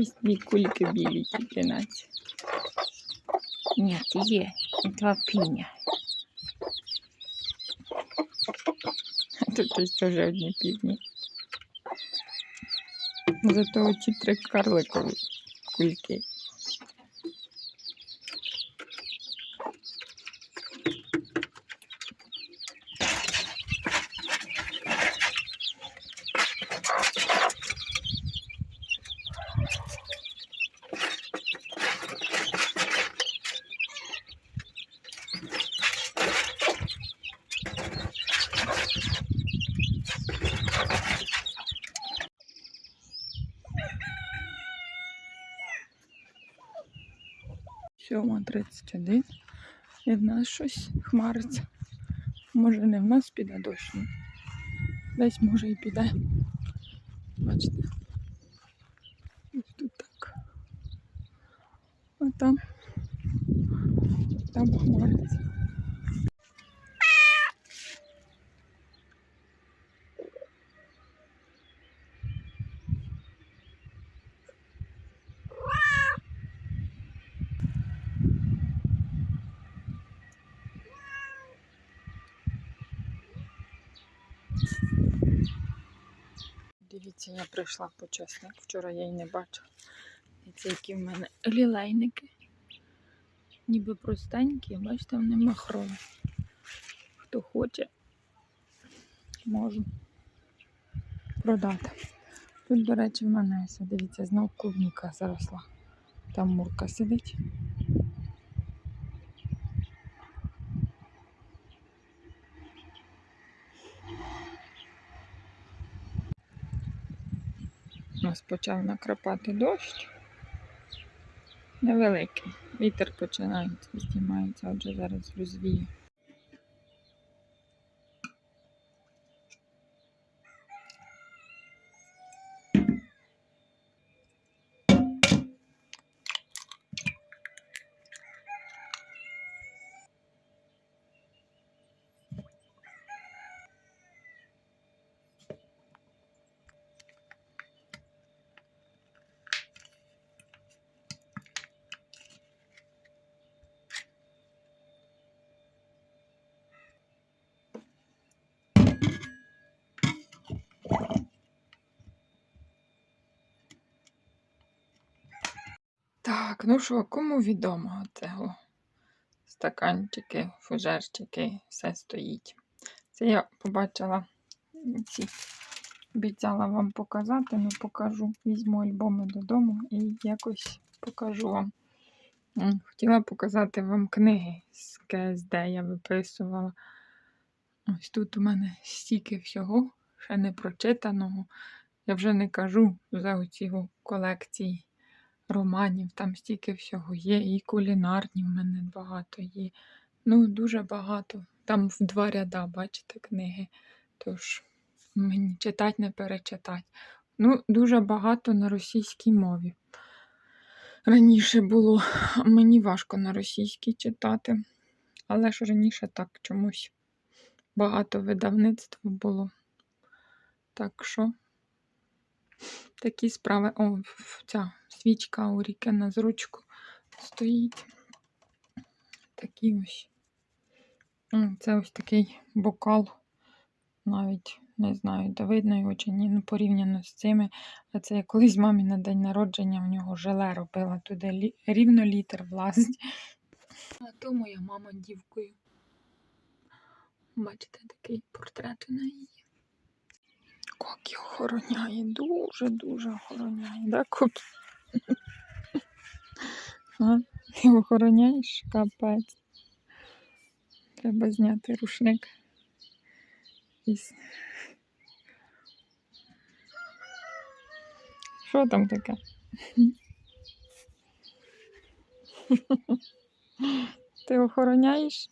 Щось дві кульки білі тільки наче. Ні, є. Два піня. Тут ось теж одні півні. Зато оці три карликові кульки. Сьома 31. І в нас щось хмариться. Може не в нас піде дощ. ну, Десь може і піде. Бачите. Ось тут так. А там. Там хмариться. Дивіться, я прийшла по чесник. Вчора я її не бачила. І це які в мене лілейники. Ніби простенькі, бачите, вони махрові. Хто хоче, можу продати. Тут, до речі, в мене дивіться, знов клубніка заросла. Там мурка сидить. Нас почав накрапати дощ. Невеликий. Вітер починається, знімається, отже зараз розвіє. Так, ну що, кому відомо цього? Стаканчики, фужерчики, все стоїть. Це я побачила ці. Обіцяла вам показати, ну покажу. Візьму альбоми додому і якось покажу вам. Хотіла показати вам книги з КСД я виписувала. Ось тут у мене стільки всього, ще не прочитаного. Я вже не кажу за оці колекції романів, там стільки всього є, і кулінарні в мене багато є. Ну, дуже багато. Там в два ряда, бачите, книги. Тож мені читати не перечитати. Ну, дуже багато на російській мові. Раніше було, мені важко на російській читати, але ж раніше так чомусь багато видавництв було. Так що такі справи. О, ця свічка у ріки на зручку стоїть. Такі ось. Це ось такий бокал. Навіть не знаю, де видно його чи ні, ну порівняно з цими. А це я колись мамі на день народження в нього желе робила туди лі- рівно літр влазить. А то моя мама дівкою. Бачите, такий портрет у неї. Є. Кокі охороняє, дуже-дуже охороняє, да, Кокі? А, ти охороняєш капець. Треба зняти рушник. Що там таке? Ти охороняєш?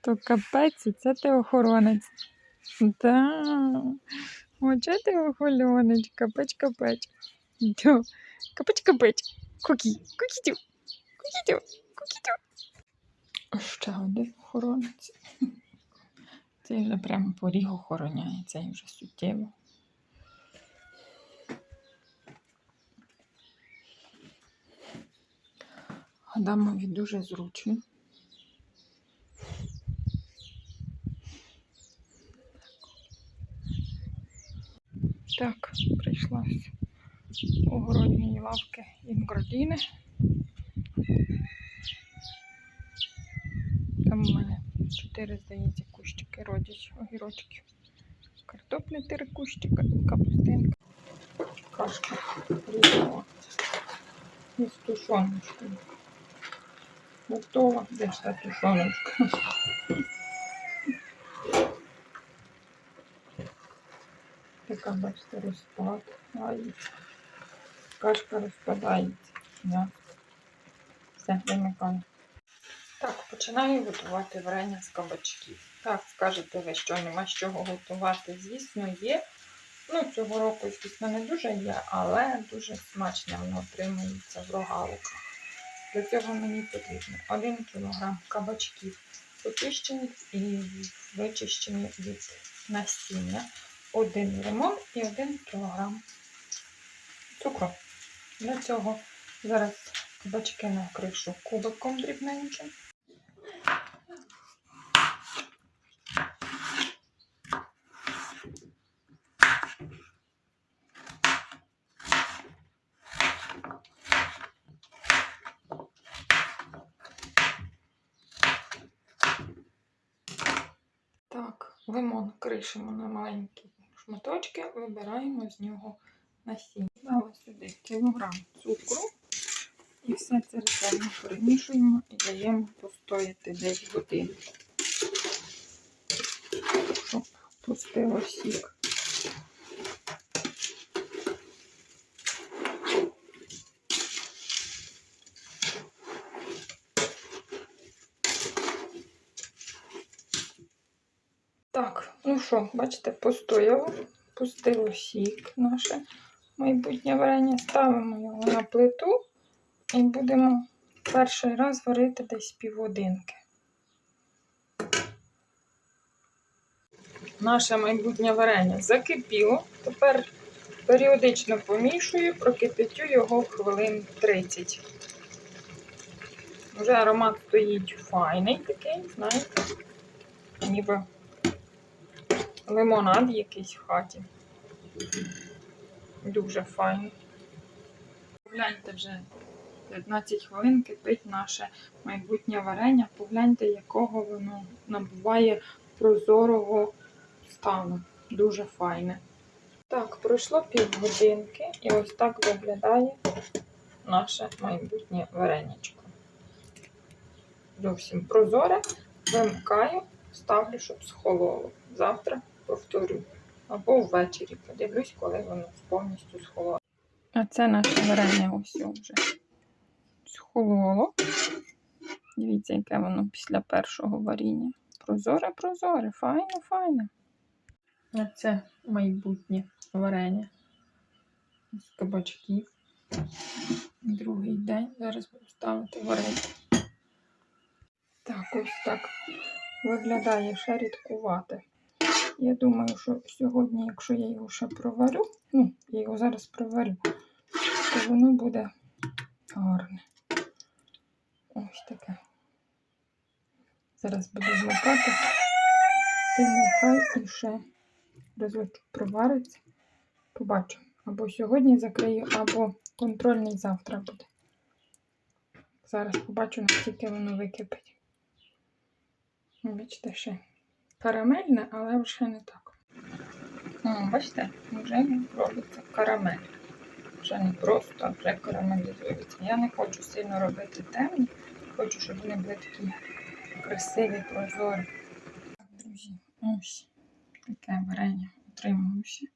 То капець, це ти охоронець. Да. Оце ти. Дьо. Капець, капець. Кукі, кукітю, кукітю, кукітю. Ще один охоронець. Цей вже прямо поріг охороняє, цей вже суттєво. Адамові дуже зручно. Так, прийшла з огородньої лавки інградіни. Там у мене чотири, здається, кущики родять огірочків. Картоплі три кущика і капустинка. Кашка різала із тушоночкою. Готова. Де ж та тушоночка? Така, бачите, розпад. Кашка розпадається. М'ясо. Все, вимикаю. Так, починаю готувати варення з кабачків. Так, скажете ви, що нема з чого готувати. Звісно, є. Ну, цього року, звісно, не дуже є, але дуже смачно воно отримується в рогаликах. Для цього мені потрібно 1 кг кабачків, почищені і вичищені від насіння, 1 лимон і 1 кг цукру. Для цього зараз кабачки накришу кубиком дрібненьким. Так, лимон кришимо на маленькі шматочки, вибираємо з нього насіння. Дали сюди кілограм цукру і все це ретельно перемішуємо і даємо постояти десь годину, щоб пустило сік. Що, бачите, постояло, пустило сік наше майбутнє варення. Ставимо його на плиту і будемо перший раз варити десь півгодинки. Наше майбутнє варення закипіло. Тепер періодично помішую, прокипятю його хвилин 30. Вже аромат стоїть файний такий, знаєте, ніби лимонад якийсь в хаті. Дуже файний. Погляньте вже 15 хвилин кипить наше майбутнє варення. Погляньте, якого воно набуває прозорого стану. Дуже файне. Так, пройшло півгодинки і ось так виглядає наше майбутнє вареничко. Зовсім прозоре. Вимикаю, ставлю, щоб схололо. Завтра повторю. Або ввечері подивлюсь, коли воно повністю схололо. А це наше варення ось вже схололо. Дивіться, яке воно після першого варіння. Прозоре, прозоре, файне, файне. А це майбутнє варення з кабачків. Другий день. Зараз буду ставити варити. Так, ось так виглядає ще рідкувати. Я думаю, що сьогодні, якщо я його ще проварю, ну, я його зараз проварю, то воно буде гарне. Ось таке. Зараз буду змикати. І нехай іще разочок провариться. Побачу. Або сьогодні закрию, або контрольний завтра буде. Зараз побачу, наскільки воно википить. Бачите, ще карамельне, але вже не так. О, бачите, вже робиться карамель. Вже не просто, а вже карамелізується. Я не хочу сильно робити темні, хочу, щоб вони були такі красиві, прозорі. Так, друзі, ось таке варення утримуюся.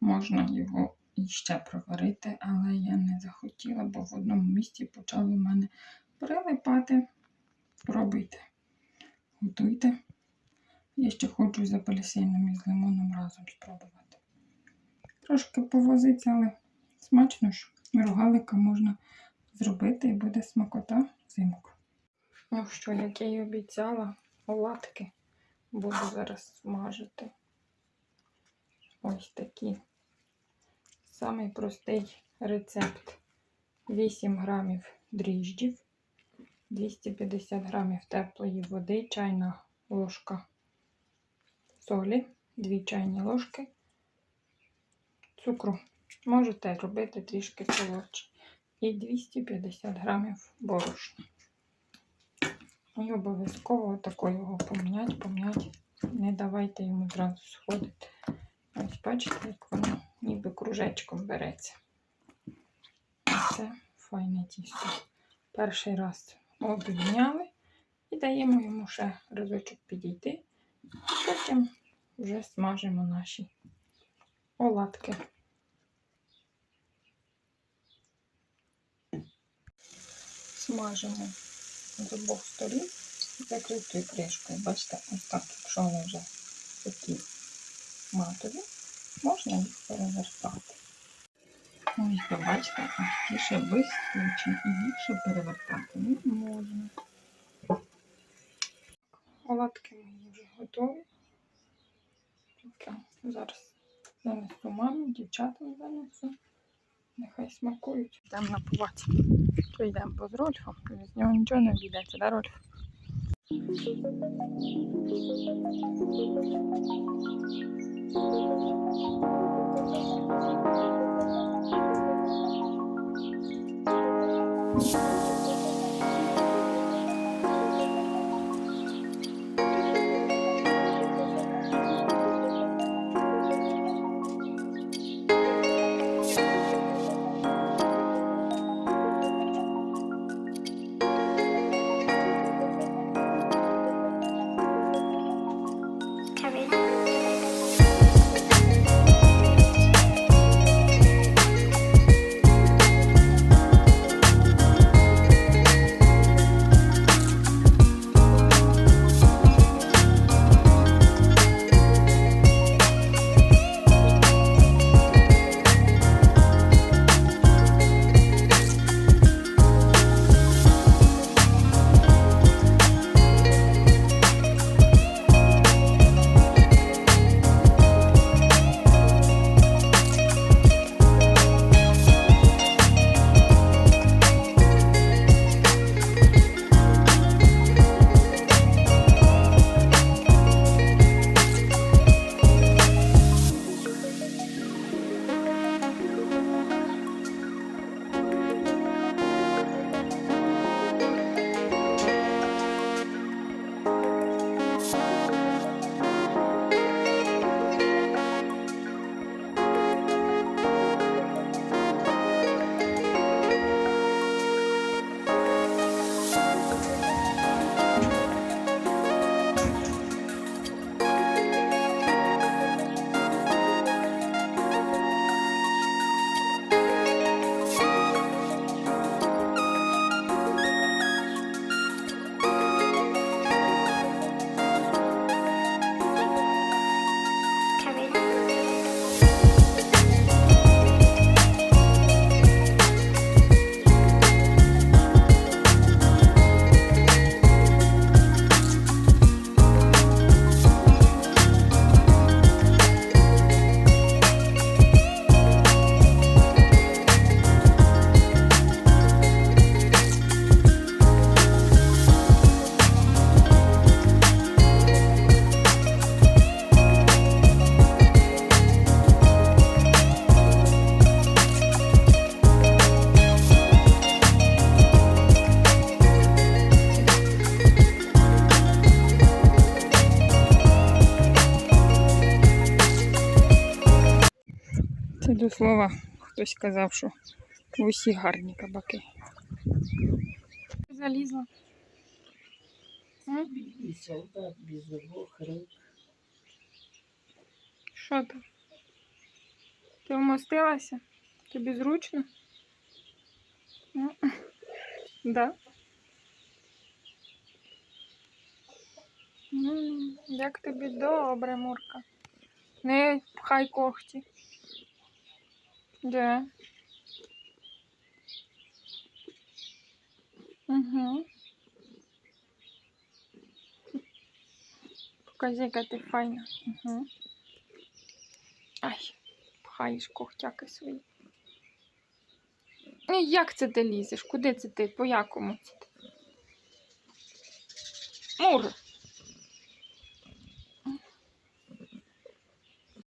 Можна його іще проварити, але я не захотіла, бо в одному місці почало в мене прилипати. Пробуйте, готуйте. Я ще хочу з апельсином і з лимоном разом спробувати. Трошки повозиться, але смачно ж. Рогалика можна зробити і буде смакота взимку. Ну що, як я й обіцяла, оладки буду зараз смажити. Ось такі. Самий простий рецепт. 8 грамів дріжджів, 250 грамів теплої води, чайна ложка солі, 2 чайні ложки цукру. Можете робити трішки солодше. І 250 грамів борошна. І обов'язково тако його пом'ять, пом'ять. Не давайте йому одразу сходити. Ось бачите, як воно ніби кружечком береться. Це файне тісто. Перший раз обійняли і даємо йому ще разочок підійти. Потім вже смажимо наші оладки. Смажимо з обох сторін закритою кришкою. Бачите, ось так, якщо вони вже такі матові, можна їх перевертати. Ось, то бачите, ось ті ще і їх перевертати не можна. Оладки вже готові. Таке, Зараз занесу мамі, дівчатам занесу. Нехай смакують. Йдемо на побачення. То йдемо з Рольфом. З нього нічого не обійдеться, да, Рольф? Це до слова, хтось казав, що усі гарні кабаки. Залізла. І солдат, без обох рук. Що там? Ти вмостилася? Тобі зручно? Ну, Да? Як тобі добре, Мурка. Не пхай когті. Де? Угу. Покажи, яка ти файна. Угу. Ай, пхаєш когтяки свої. Ну, як це ти лізеш? Куди це ти? По якому це ти? Мур!